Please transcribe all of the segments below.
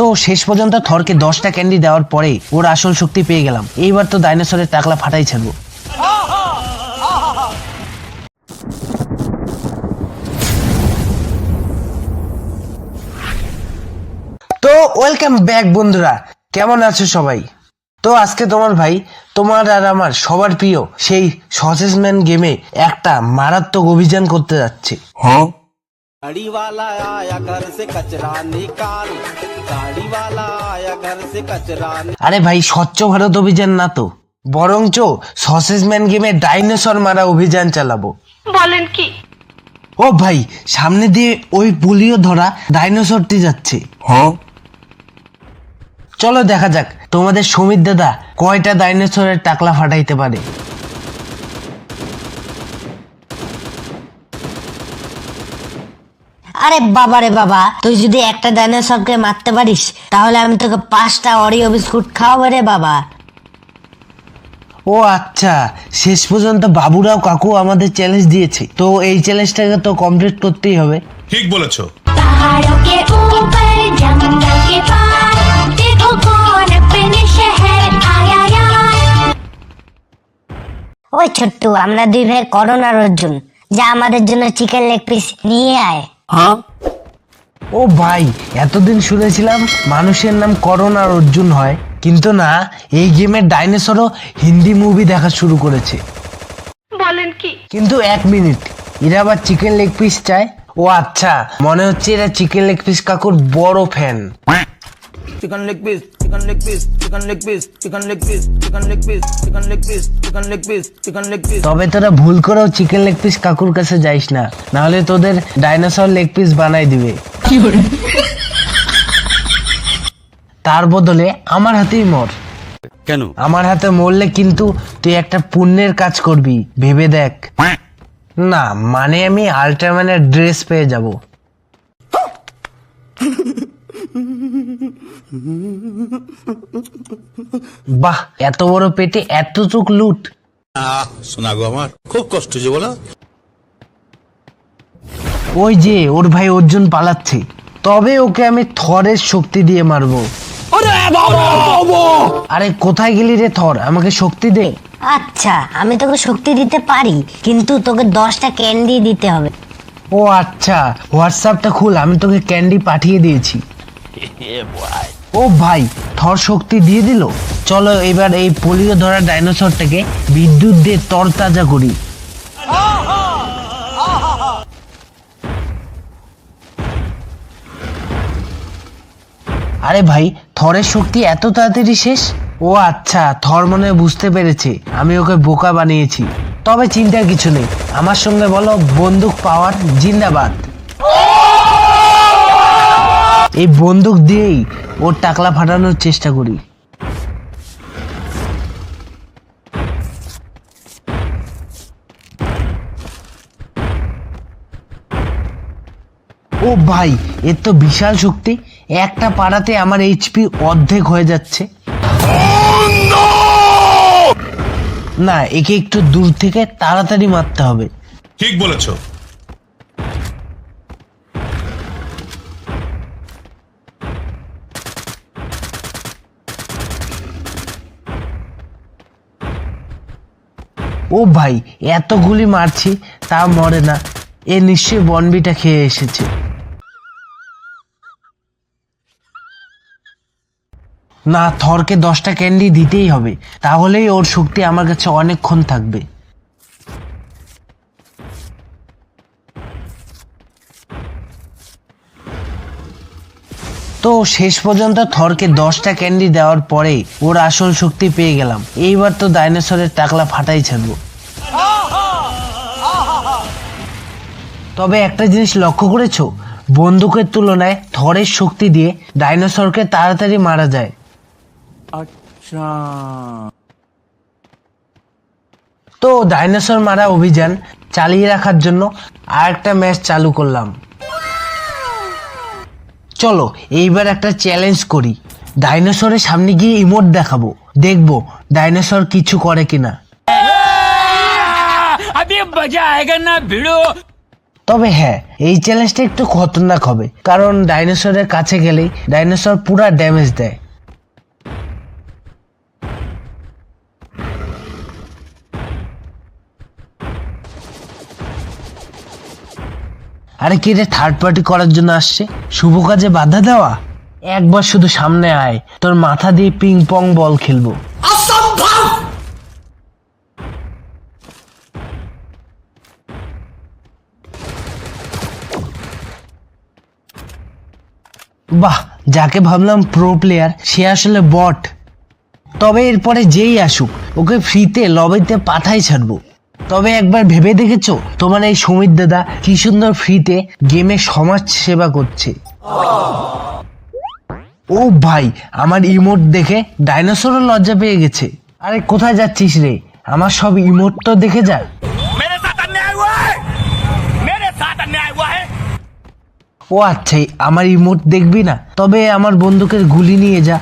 তো শেষ পর্যন্ত থরকে দশটা ক্যান্ডি দেওয়ার পরেই ওর আসল শক্তি পেয়ে গেলাম। এইবার তো ডাইনোসরের টাকলা ফাটাই ছাড়বো। তো ওয়েলকাম ব্যাক বন্ধুরা, কেমন আছো সবাই? তো আজকে তোমার ভাই, তোমার আর আমার সবার প্রিয় সেই সসেসম্যান গেমে একটা মারাত্মক অভিযান করতে যাচ্ছে। गाड़ी वाला आया घर से कचरा निकाल गाड़ी वाला आया घर से कचरा আরে ভাই স্বচ্ছ ভারত অভিযান না তো বরঞ্চ সসেসম্যান গেমে ডাইনোসর মারা অভিযান চালাবো বলেন কি ও ভাই সামনে দিয়ে ওই পুলিও ধরা ডাইনোসরটি যাচ্ছে চলো দেখা যাক তোমাদের সমীর দাদা কয়টা ডাইনোসরের টাকলা ফাটাইতে পারে আরে বাবা রে বাবা তুই যদি একটা ডাইনোসরকে মারতে পারিস তাহলে আমি তোকে পাঁচটা অরিও বিস্কুট খাওয়াবো রে বাবা ও আচ্ছা শেষ পর্যন্ত বাবুরাও কাকু আমাদের চ্যালেঞ্জ দিয়েছে তো এই চ্যালেঞ্জটাকে তো কমপ্লিট করতেই হবে ঠিক বলেছো पहाड़ों के ऊपर जंगल के पार देखो कौन अपने शहर आया यार ওই ছোট্টু আমরা দুই ভাই করোনার অর্জুন যা আমাদের জন্য চিকেন লেগ পিস নিয়ে আয় হ্যাঁ? ও ভাই এতদিন শুনেছিলাম মানুষের নাম করণ আর অর্জুন হয় কিন্তু না এই গেমের ডাইনোসরও হিন্দি মুভি দেখা শুরু করেছে। বলেন কি? কিন্তু এক মিনিট এরা আবার চিকেন লেগ পিস চায়? ও আচ্ছা মনে হচ্ছে এরা চিকেন লেগ পিস কাকুর বড় fan chicken leg piece chicken leg piece, chicken leg piece, chicken leg piece, chicken leg piece, chicken leg piece, chicken leg piece, chicken leg piece। তবে তোরা ভুল করেও চিকেন লেগ পিস কাকুর কাছে যাইস না। নাহলে তোদের ডাইনোসর লেগ পিস বানাই দিবে। তার বদলে আমার হাতেই মর। কেন? আমার হাতে মরলে কিন্তু তুই একটা পুণ্যের কাজ করবি ভেবে দেখ। হ্যাঁ। না মানে আমি আল্ট্রাম্যানের ড্রেস পেয়ে যাব। বাহ এত বড় পেটে এতটুক লুট। শোনা গো আমার খুব কষ্ট যে বলো। ওই যে ওর ভাই অর্জুন পালাচ্ছে। তবে ওকে আমি থরের শক্তি দিয়ে মারবো। আরে কোথায় গেলি রে থর? আমাকে শক্তি দে। আচ্ছা আমি তোকে শক্তি দিতে পারি কিন্তু তোকে দশটা ক্যান্ডি দিতে হবে। ও আচ্ছা হোয়াটসঅ্যাপটা খুল আমি তোকে ক্যান্ডি পাঠিয়ে দিয়েছি। ও ভাই, থর শক্তি দিয়ে দিল? চলো এবার এই পোলিও ধরা ডাইনোসরটাকে বিদ্যুৎ দিয়ে তরতাজা করি। আরে ভাই, থরের শক্তি এত তাড়াতাড়ি শেষ? ও আচ্ছা থর মনে বুঝতে পেরেছে। আমি ওকে বোকা বানিয়েছি। তবে চিন্তার কিছু নেই। আমার সঙ্গে বলো, বন্দুক পাওয়ার জিন্দাবাদ। এই বন্দুক দিয়েই ওর টাকলা ফাটানোর চেষ্টা করি। ও ভাই, এর তো বিশাল শক্তি। একটা পাড়াতে আমার এইচপি অর্ধেক হয়ে যাচ্ছে। না, একে একটু দূর থেকে তাড়াতাড়ি মারতে হবে। ঠিক বলেছ। ও ভাই এতগুলি মারছি, তা মরে না। এ নিশ্চয়ই বনবিটা খেয়ে এসেছে। না, থরকে দশটা ক্যান্ডি দিতেই হবে। তাহলেই ওর শক্তি আমার কাছে অনেকক্ষণ থাকবে। তো শেষ পর্যন্ত থরকে দশটা ক্যান্ডি দেওয়ার পরে ওর আসল শক্তি পেয়ে গেলাম। এইবার তো ডাইনোসরের টাকলা ফাটাই ছাড়বো। তবে একটা জিনিস লক্ষ্য করেছ? বন্দুকের তুলনায় থরের শক্তি দিয়ে ডাইনোসরকে তাড়াতাড়ি মারা যায়। আচ্ছা। তো ডাইনোসর মারা অভিযান চালিয়ে রাখার জন্য আরেকটা ম্যাচ চালু করলাম। চলো এইবার একটা চ্যালেঞ্জ করি। ডাইনোসরের সামনে গিয়ে ইমোট দেখাবো। দেখব ডাইনোসর কিছু করে কিনা। তবে হ্যাঁ এই চ্যালেঞ্জটা একটু খতরনাক হবে। কারণ ডাইনোসরের কাছে গেলেই ডাইনোসর পুরা ড্যামেজ দেয়। আরে কে রে থার্ড পার্টি করার জন্য আসছে? শুভ কাজে বাধা দেওয়া? একবার শুধু সামনে আয় তোর মাথা দিয়ে পিং পং বল খেলব। বাহ যাকে ভাবলাম প্রো প্লেয়ার সে আসলে বট তবে এরপরে যেই আসুক ওকে ফ্রিতে লবিতে পাঠাই ছাড়বো। তবে একবার ভেবে দেখেছ? তোমার এই সুমিত দাদা কি সুন্দর ফ্রিতে গেমে সমাজ সেবা করছে। ও ভাই আমার ইমোট দেখে ডাইনোসরও লজ্জা পেয়ে গেছে। আরে কোথায় যাচ্ছিস রে? আমার সব ইমোট তো দেখে যায় ও আচ্ছা আমার ইমোট দেখবি না? তবে আমার বন্দুকের গুলি নিয়ে যা।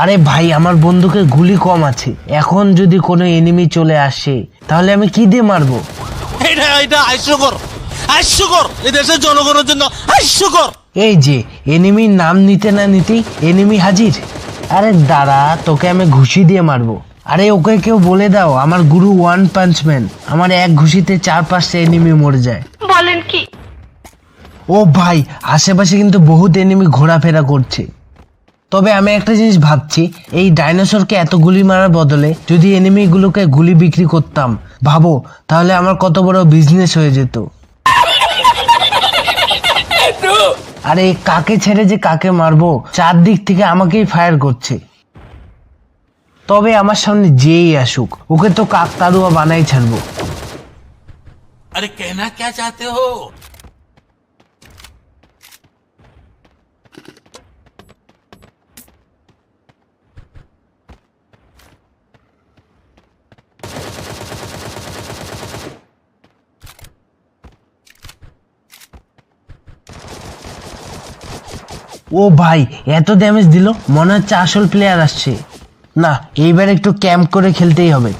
আরে ভাই আমার বন্ধুকে গুলি কম আছে। এখন যদি কোনো এনিমি চলে আসে তাহলে আমি কি দিয়ে মারবো? এটা এটা হাস্যকর হাস্যকর। এই দেশের জনগণের জন্য হাস্যকর। এই যে এনিমির নাম নিতে না নিতেই এনিমি হাজির। আরে দাঁড়া তোকে আমি ঘুষি দিয়ে মারবো। আরে ওকে কেউ বলে দাও আমার গুরু ওয়ান পাঞ্চম্যান আমার এক ঘুষিতে চার পাঁচটা এনিমি মরে যায়। বলেন কি? ও ভাই আশেপাশে কিন্তু বহুত এনিমি ঘোরাফেরা করছে। তবে আমি একটা জিনিস ভাবছি, এই ডাইনোসরকে এত গুলি মারার বদলে যদি এনিমিগুলোকে গুলি বিক্রি করতাম, ভাবো, তাহলে আমার কত বড় বিজনেস হয়ে যেত। আরে, কাকে ছেড়ে যে কাকে মারবো, চারদিক থেকে আমাকেই ফায়ার করছে। তবে আমার সামনে যেই আসুক, ওকে তো কাকতারুয়া বানাই ছাড়বো। আরে, কেনা, কে চাতে হো? ও ভাই, এত ড্যামেজ দিল, মনে হচ্ছে আসল প্লেয়ার আসছে। না, এইবার একটু ক্যাম্প করে খেলতেই হবে।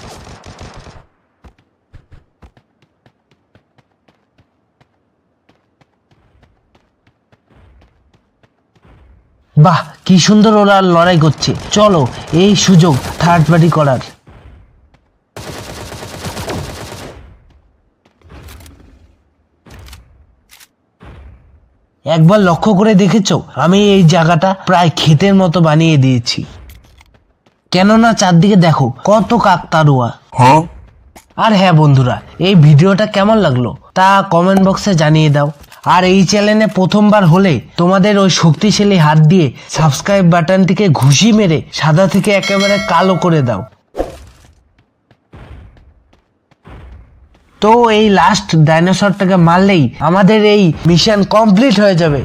বাহ, কি সুন্দর ওরা লড়াই করছে। চলো, এই সুযোগ থার্ড পার্টি করার। একবার লক্ষ্য করে দেখেছ? আমি এই জায়গাটা প্রায় ক্ষেতের মতো বানিয়ে দিয়েছি। কেননা চারদিকে দেখো কত কাকতারুয়া হ্যাঁ? আর হ্যাঁ বন্ধুরা এই ভিডিওটা কেমন লাগল তা কমেন্ট বক্সে জানিয়ে দাও। আর এই চ্যানেলে প্রথমবার হলে তোমাদের ওই শক্তিশালী হাত দিয়ে সাবস্ক্রাইব বাটনটিকে ঘুষি মেরে সাদা থেকে একেবারে কালো করে দাও। তো এই লাস্ট ডাইনোসরটাকে মারলেই আমাদের এই মিশন কমপ্লিট হয়ে যাবে।